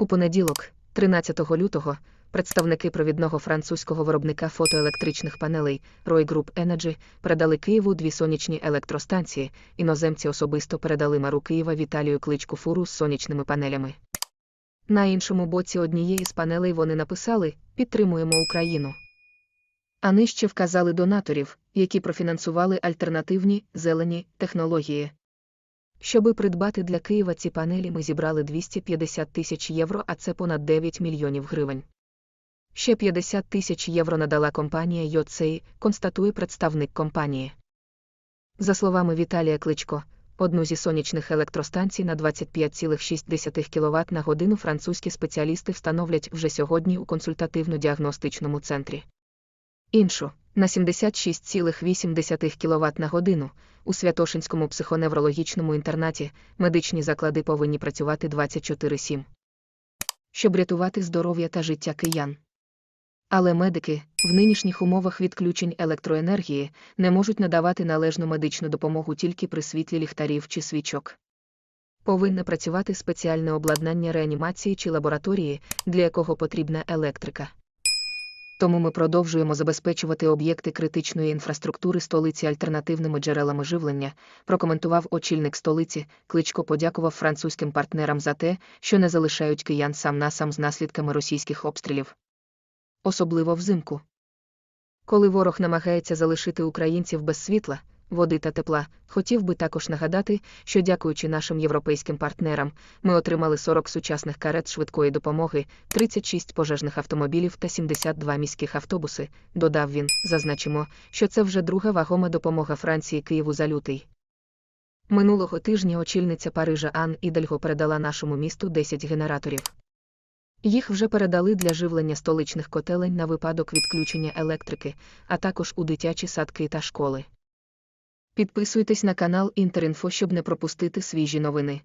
У понеділок, 13 лютого, представники провідного французького виробника фотоелектричних панелей Roy Group Energy передали Києву дві сонячні електростанції. Іноземці особисто передали меру Києва Віталію кличку фуру з сонячними панелями. На іншому боці однієї з панелей вони написали Підтримуємо Україну. А нижче вказали донаторів, які профінансували альтернативні зелені технології. Щоби придбати для Києва ці панелі, ми зібрали 250 тисяч євро, а це понад 9 мільйонів гривень. Ще 50 тисяч євро надала компанія Йоцей, констатує представник компанії. За словами Віталія Кличко, одну зі сонячних електростанцій на 25,6 кВт на годину французькі спеціалісти встановлять вже сьогодні у консультативно-діагностичному центрі. Іншу на 76,8 кВт на годину у Святошинському психоневрологічному інтернаті медичні заклади повинні працювати 24-7, щоб рятувати здоров'я та життя киян. Але медики в нинішніх умовах відключень електроенергії не можуть надавати належну медичну допомогу тільки при світлі ліхтарів чи свічок. Повинне працювати спеціальне обладнання реанімації чи лабораторії, для якого потрібна електрика. Тому ми продовжуємо забезпечувати об'єкти критичної інфраструктури столиці альтернативними джерелами живлення, прокоментував очільник столиці. Кличко подякував французьким партнерам за те, що не залишають киян сам на сам з наслідками російських обстрілів. Особливо взимку. Коли ворог намагається залишити українців без світла, води та тепла, хотів би також нагадати, що дякуючи нашим європейським партнерам, ми отримали 40 сучасних карет швидкої допомоги, 36 пожежних автомобілів та 72 міських автобуси. Додав він, зазначимо, що це вже друга вагома допомога Франції Києву за лютий. Минулого тижня очільниця Парижа Ан Ідальго передала нашому місту 10 генераторів. Їх вже передали для живлення столичних котелень на випадок відключення електрики, а також у дитячі садки та школи. Підписуйтесь на канал Інтерінфо, щоб не пропустити свіжі новини.